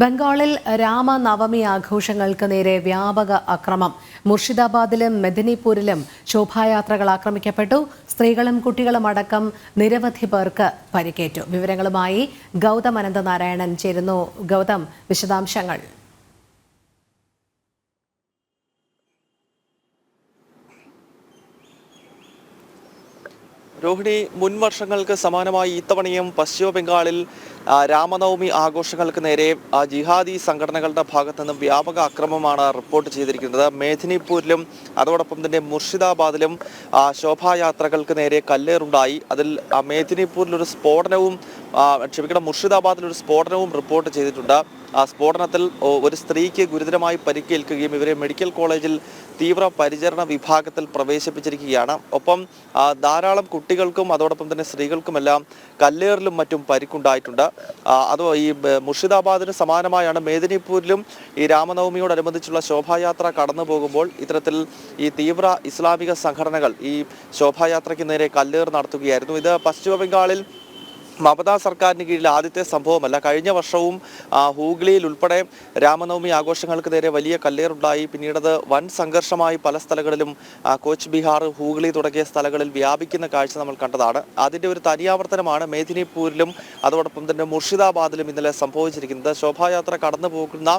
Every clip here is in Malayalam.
ബംഗാളിൽ രാമനവമി ആഘോഷങ്ങൾക്ക് നേരെ വ്യാപക അക്രമം. മുർഷിദാബാദിലും മെദിനിപൂരിലും ശോഭായാത്രകൾ ആക്രമിക്കപ്പെട്ടു. സ്ത്രീകളും കുട്ടികളും അടക്കം നിരവധി പേർക്ക് പരിക്കേറ്റു. വിവരങ്ങളുമായി ഗൗതം അനന്തനാരായണൻ ചേരുന്നു. ഗൗതം വിശദാംശങ്ങൾ. രോഹിണി മുൻ വർഷങ്ങൾക്ക് സമാനമായി ഇത്തവണയും പശ്ചിമ ബംഗാളിൽ രാമനവമി ആഘോഷങ്ങൾക്ക് നേരെ ജിഹാദി സംഘടനകളുടെ ഭാഗത്തു നിന്നും വ്യാപക അക്രമമാണ് റിപ്പോർട്ട് ചെയ്തിരിക്കുന്നത്. മേദിനിപൂരിലും അതോടൊപ്പം തന്നെ മുർഷിദാബാദിലും ശോഭായാത്രകൾക്ക് നേരെ കല്ലേറുണ്ടായി. അതിൽ മേദിനിപൂരിൽ ഒരു സ്ഫോടനവും ക്ഷമിക്കണം മുർഷിദാബാദിൽ ഒരു സ്ഫോടനവും റിപ്പോർട്ട് ചെയ്തിട്ടുണ്ട്. ആ സ്ഫോടനത്തിൽ ഒരു സ്ത്രീക്ക് ഗുരുതരമായി പരിക്കേൽക്കുകയും ഇവരെ മെഡിക്കൽ കോളേജിൽ തീവ്ര പരിചരണ വിഭാഗത്തിൽ പ്രവേശിപ്പിച്ചിരിക്കുകയാണ്. ഒപ്പം ധാരാളം കുട്ടികൾക്കും അതോടൊപ്പം തന്നെ സ്ത്രീകൾക്കുമെല്ലാം കല്ലേറിലും മറ്റും പരിക്കുണ്ടായിട്ടുണ്ട്. അത് ഈ മുർഷിദാബാദിന് സമാനമായാണ് മേദിനിപൂരിലും ഈ രാമനവമിയോടനുബന്ധിച്ചുള്ള ശോഭായാത്ര കടന്നു പോകുമ്പോൾ ഇത്തരത്തിൽ ഈ തീവ്ര ഇസ്ലാമിക സംഘടനകൾ ഈ ശോഭായാത്രയ്ക്ക് നേരെ കല്ലേറ് നടത്തുകയായിരുന്നു. ഇത് പശ്ചിമ ബംഗാളിൽ മമതാ സർക്കാരിന് കീഴിൽ ആദ്യത്തെ സംഭവമല്ല. കഴിഞ്ഞ വർഷവും ഹൂഗ്ലിയിൽ ഉൾപ്പെടെ രാമനവമി ആഘോഷങ്ങൾക്ക് നേരെ വലിയ കല്ലേറുണ്ടായി. പിന്നീടത് വൻ സംഘർഷമായി പല സ്ഥലങ്ങളിലും കോച്ച് ബീഹാർ ഹൂഗ്ലി തുടങ്ങിയ സ്ഥലങ്ങളിൽ വ്യാപിക്കുന്ന കാഴ്ച നമ്മൾ കണ്ടതാണ്. അതിന്റെ ഒരു തനിയാവർത്തനമാണ് മേദിനിപൂരിലും അതോടൊപ്പം തന്നെ മുർഷിദാബാദിലും ഇന്നലെ സംഭവിച്ചിരിക്കുന്നത്. ശോഭായാത്ര കടന്നു പോകുന്ന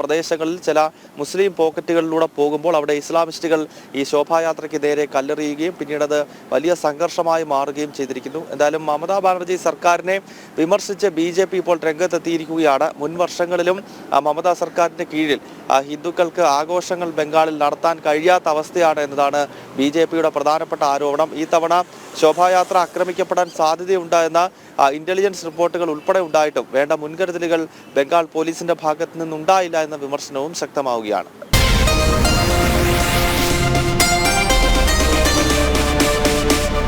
പ്രദേശങ്ങളിൽ ചില മുസ്ലിം പോക്കറ്റുകളിലൂടെ പോകുമ്പോൾ അവിടെ ഇസ്ലാമിസ്റ്റുകൾ ഈ ശോഭായാത്രയ്ക്ക് നേരെ കല്ലെറിയുകയും പിന്നീട് അത് വലിയ സംഘർഷമായി മാറുകയും ചെയ്തിരിക്കുന്നു. എന്തായാലും മമതാ ബാനർജി സർക്കാരിനെ വിമർശിച്ച് ബി ജെ പി ഇപ്പോൾ രംഗത്തെത്തിയിരിക്കുകയാണ്. മുൻ വർഷങ്ങളിലും മമതാ സർക്കാരിന്റെ കീഴിൽ ഹിന്ദുക്കൾക്ക് ആഘോഷങ്ങൾ ബംഗാളിൽ നടത്താൻ കഴിയാത്ത അവസ്ഥയാണ് എന്നതാണ് ബി ജെ പിയുടെ പ്രധാനപ്പെട്ട ആരോപണം. ഈ തവണ ശോഭായാത്ര ആക്രമിക്കപ്പെടാൻ സാധ്യതയുണ്ട് എന്ന ഇന്റലിജൻസ് റിപ്പോർട്ടുകൾ ഉൾപ്പെടെ ഉണ്ടായിട്ടും വേണ്ട മുൻകരുതലുകൾ ബംഗാൾ പോലീസിന്റെ ഭാഗത്ത് നിന്നുണ്ടായില്ല എന്ന വിമർശനവും ശക്തമാവുകയാണ്.